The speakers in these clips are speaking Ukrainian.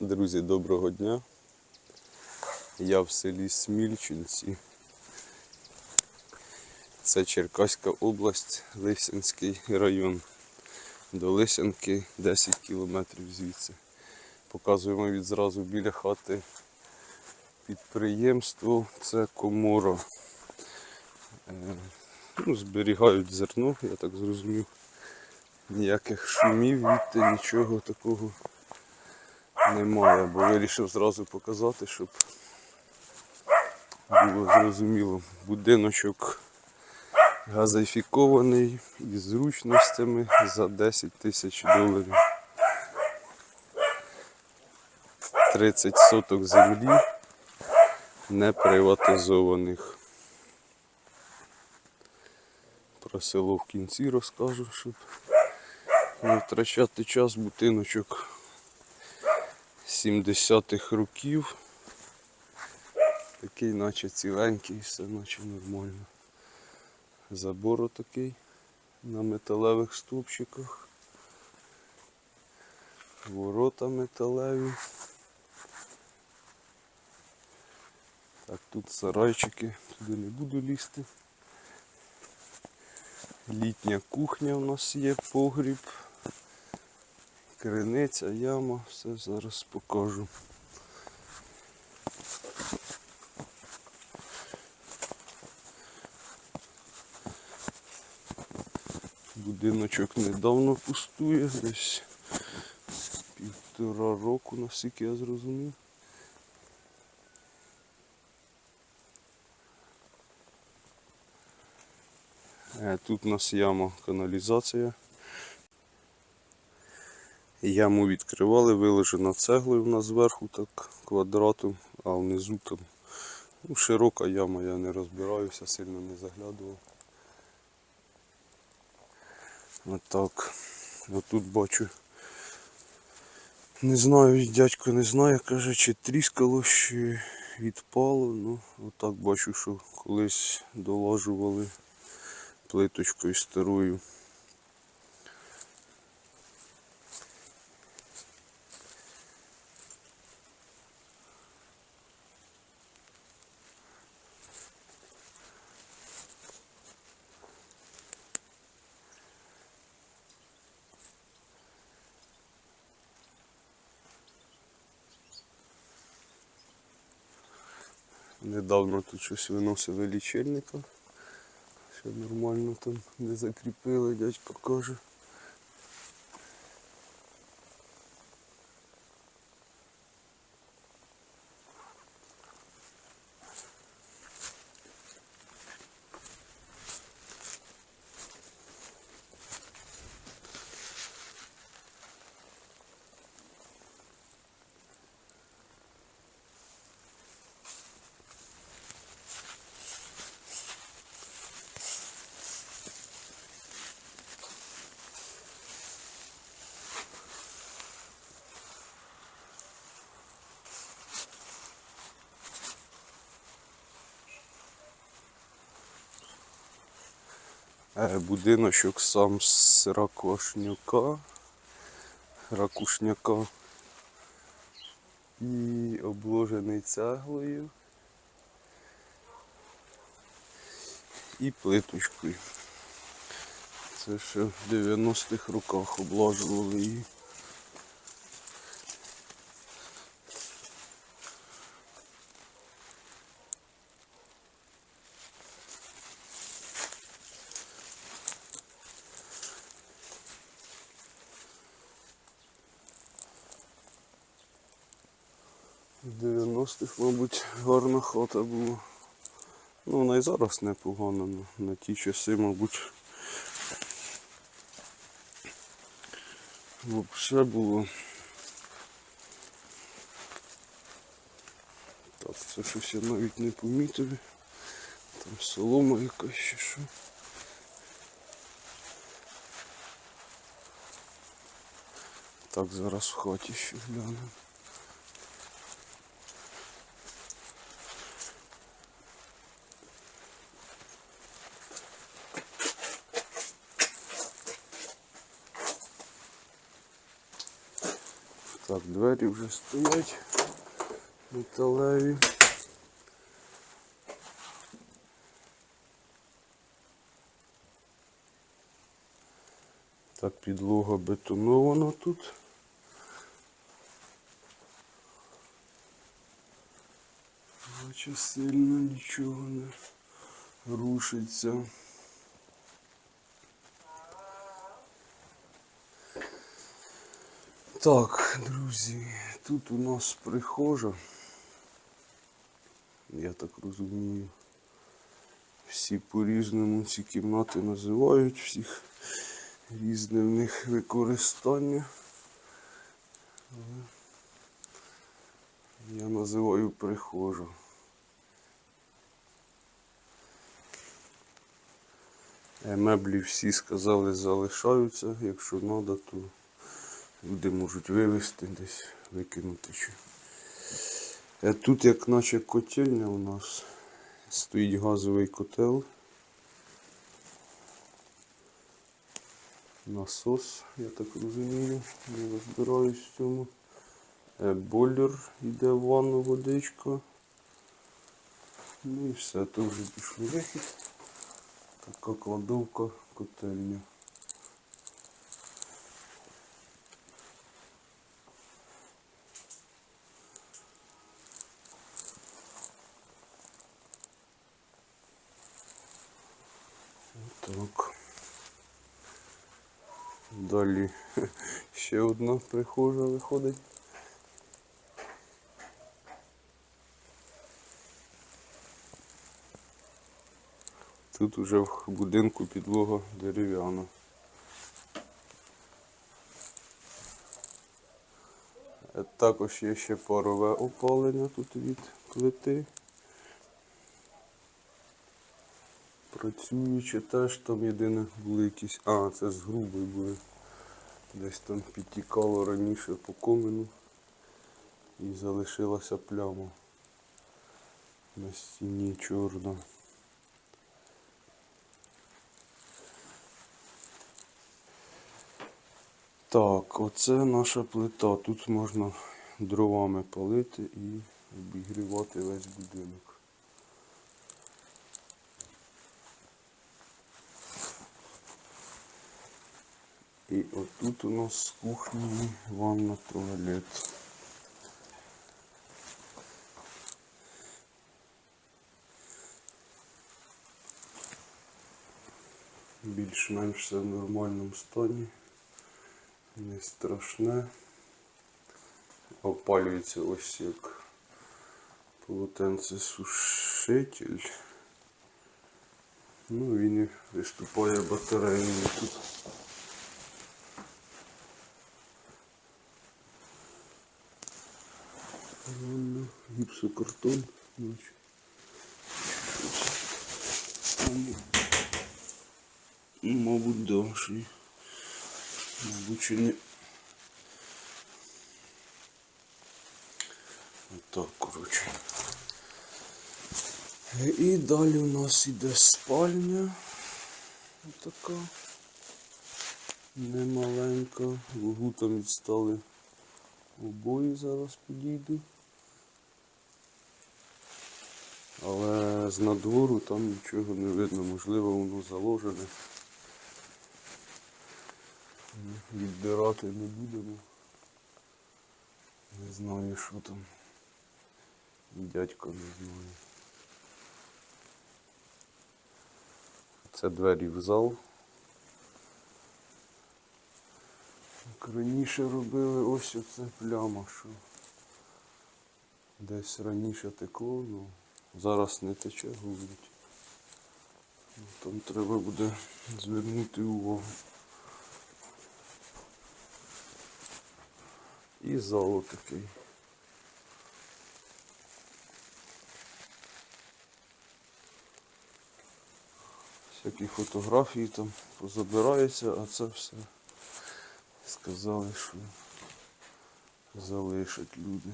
Друзі, доброго дня. Я в селі Смільчинці. Це Черкаська область, Лисянський район. До Лисянки 10 кілометрів звідси. Показуємо відразу біля хати підприємство. Це Комора. Е, Ну, зберігають зерно, я так зрозумів. Ніяких шумів відти, нічого такого немає, бо вирішив зразу показати, щоб було зрозуміло. Будиночок газифікований із зручностями за 10 тисяч доларів. 30 соток землі не приватизованих. Про село в кінці розкажу, щоб не втрачати час будиночок 70-х років. Такий наче ціленький, все наче нормально. Забор такий на металевих стовпчиках. Ворота металеві. Так, тут сарайчики, туди не буду лізти. Літня кухня у нас є, погріб. Криниця, яма, все зараз покажу. Будиночок недавно пустує, десь півтора року, наскільки я зрозумів. Е, Тут у нас яма каналізація. Яму відкривали, виложена цеглою у нас зверху так квадратом, а внизу там ну, широка яма, я не розбираюся, сильно не заглядував. Отак. Отут бачу. Не знаю, дядько не знає, каже, чи тріскало, чи відпало. Ну, отак бачу, що колись долажували плиточкою старою. Недавно тут щось виносили лічильника. Все нормально там не закріпили, дядько каже. Будиночок сам з ракошняка, ракушняка і обложений цеглою і плиточкою. Це ще в 90-х роках облажували її. 90-х, мабуть, гарна хата була. Ну, вона і зараз непогана, ну, на ті часи, мабуть. Взагалі було. Так, це щось я навіть не помітив. Там солома якась ще що. Так, зараз в хаті ще глянемо. Так, двері вже стоять металеві. Так, підлога бетонована тут. Наче сильно нічого не рушиться. Так, друзі, тут у нас прихожа. Я так розумію. Всі по-різному ці кімнати називають, всіх різне в них використання. Я називаю прихожу. Е, Меблі всі сказали залишаються, якщо треба, то люди можуть вивезти десь, викинути. Чи. Е, Тут як наче котельня у нас стоїть газовий котел. Насос, я так розумію, не розбираюсь в цьому. Е, Бойлер йде в ванну водичка. Ну і все, то вже пішли вихід. Така кладовка котельня. Так. Далі ще одна прихожа виходить. Тут уже в будинку підлога дерев'яна. Е, Також є ще парове опалення тут від плити. Працюючи теж там єдине були якісь. А, це з грубої були. Десь там підтікало раніше по комину і залишилася пляма на стіні чорна. Так, оце наша плита. Тут можна дровами палити і обігрівати весь будинок. І отут у нас з кухні ванна туалет. Більш-менш все в нормальному стані. Не страшне. Опалюється ось як полотенце сушитель. Ну він і виступає батарейною тут. Гіпсокартон, ну, Мабуть, довший. Мабуть, чи не. Отак, коротше. І далі у нас іде спальня. Така. Немаленька. В там відстали обої, зараз підійду. Але з надвору там нічого не видно, можливо воно заложене. Відбирати не будемо. Не знаю, що там. Дядько не знаю. Це двері в зал. Як раніше робили ось оце пляма, що десь раніше текло, ну зараз не тече. Ну, Там треба буде звернути увагу. І зал такий. Всякі фотографії там позабираються, а це все сказали, що залишать люди.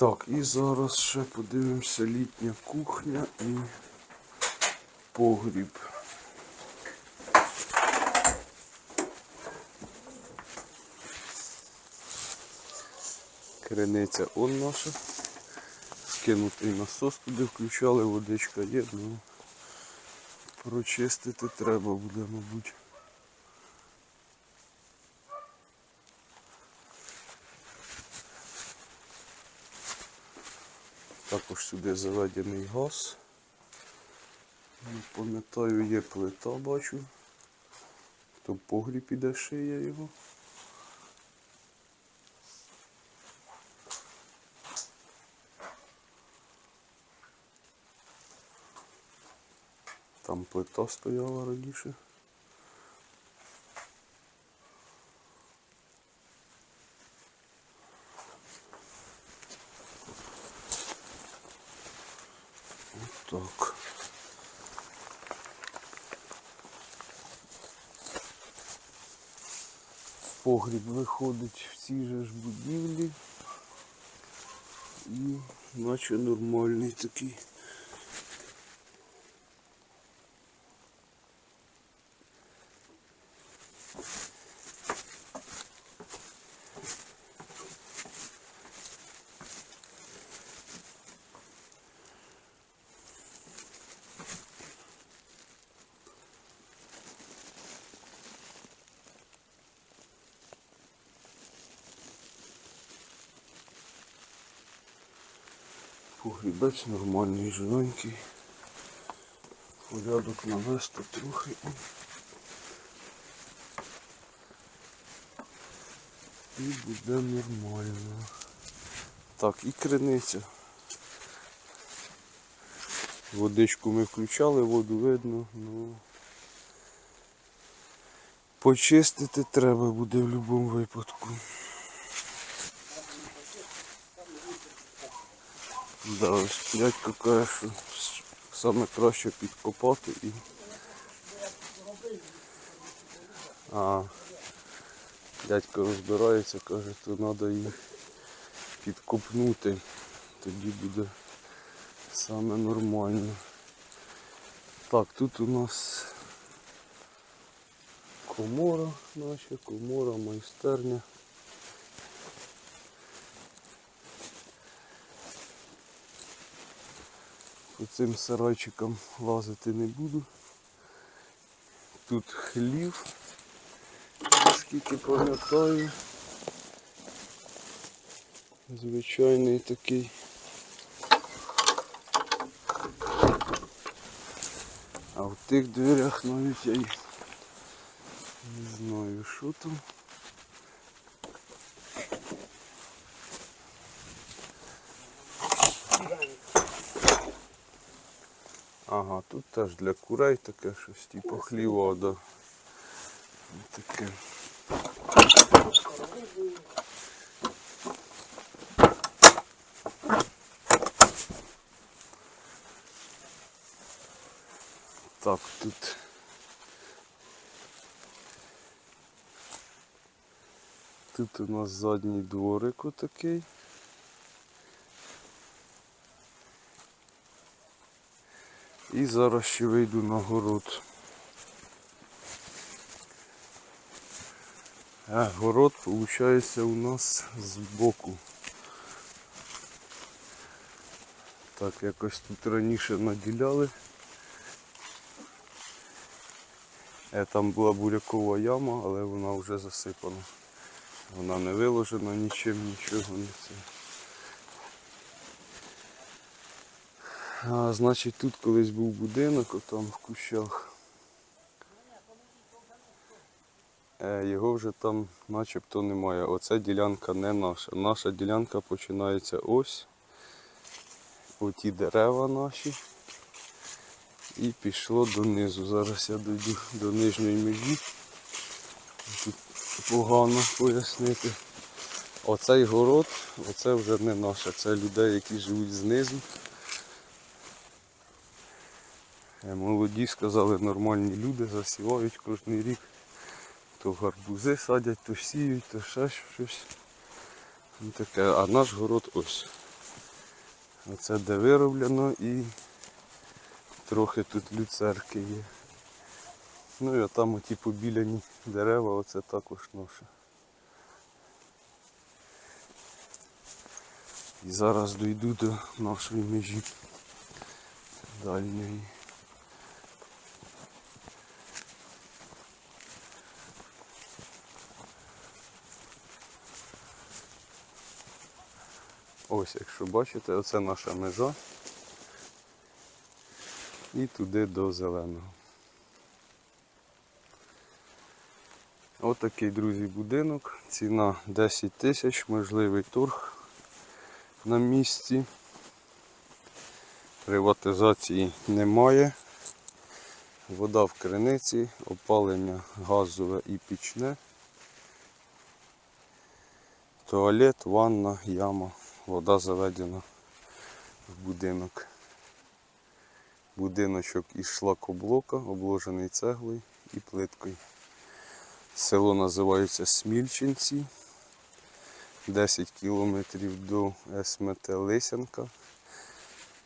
Так, і зараз ще подивимося літня кухня і погріб. Криниця он наша. Скинутий насос туди включали, водичка є, ну прочистити треба буде, мабуть. Також сюди заведений газ. Не пам'ятаю, є плита, бачу. То погріб іде шия його. Там плита стояла раніше. Так. Погріб виходить в цій же ж будівлі. І наче нормальний такий. Погрібець нормальний, живенький. Порядок навести трохи. І буде нормально. Так, і криниця. Водичку ми включали, воду видно, ну почистити треба буде в будь-якому випадку. Да, дядько каже, що саме краще підкопати і. А, дядько розбирається, каже, то треба її підкопнути. Тоді буде саме нормально. Так, тут у нас комора наша, комора, майстерня. По цим сарайчикам лазити не буду. Тут хлів, наскільки пам'ятаю. Звичайний такий. А в тих дверях навіть я не знаю, що там. Ага, тут теж для курей таке щось, типу хліва, да. Таке. Так, тут. Тут у нас задній дворик отакий. І зараз ще вийду на город. А, город виходить у нас збоку. Так, якось тут раніше наділяли. Е, Там була бурякова яма, але вона вже засипана. Вона не виложена нічим, нічого не це. А, значить тут колись був будинок, отам в кущах. Е, його вже там начебто немає. Оця ділянка не наша. Наша ділянка починається ось. Оті дерева наші. І пішло донизу. Зараз я дойду до нижньої межі. Тут погано пояснити. Оцей город, оце вже не наше, це людей, які живуть знизу. Е, Молоді сказали, нормальні люди засівають кожен рік. То гарбузи садять, то сіють, то ще щось. Ну, таке. А наш город ось. Оце де вироблено і трохи тут люцерки є. Ну і там оті побіляні дерева, оце також наше. І зараз дойду до нашої межі дальньої. Ось, якщо бачите, оце наша межа. І туди до зеленого. Отакий, друзі, будинок. Ціна 10 тисяч, можливий торг на місці. Приватизації немає. Вода в криниці, опалення газове і пічне. Туалет, ванна, яма, вода заведена в будинок. Будиночок із шлакоблока, обложений цеглою і плиткою. Село називається Смільчинці. 10 кілометрів до СМТ Лисянка.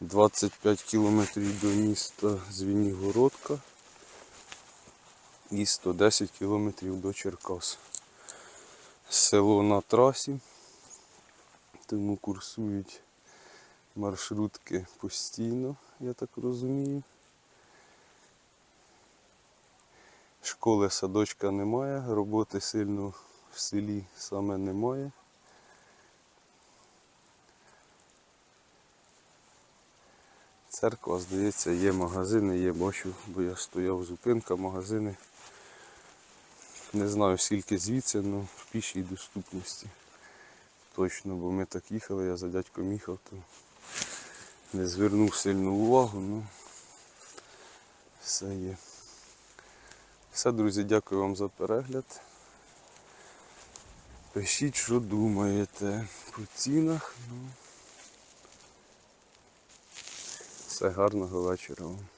25 кілометрів до міста Звенігородка і 110 кілометрів до Черкас. Село на трасі, тому курсують маршрутки постійно, я так розумію. Школи садочка немає, роботи сильно в селі саме немає. Церква, здається, є магазини, є, бачу, бо я стояв зупинка, магазини. Не знаю скільки звідси, але в пішій доступності. Точно, бо ми так їхали, я за дядьком їхав, то не звернув сильну увагу, ну все є. Все, друзі, дякую вам за перегляд. Пишіть, що думаєте по цінах. Ну, все гарного вечора вам.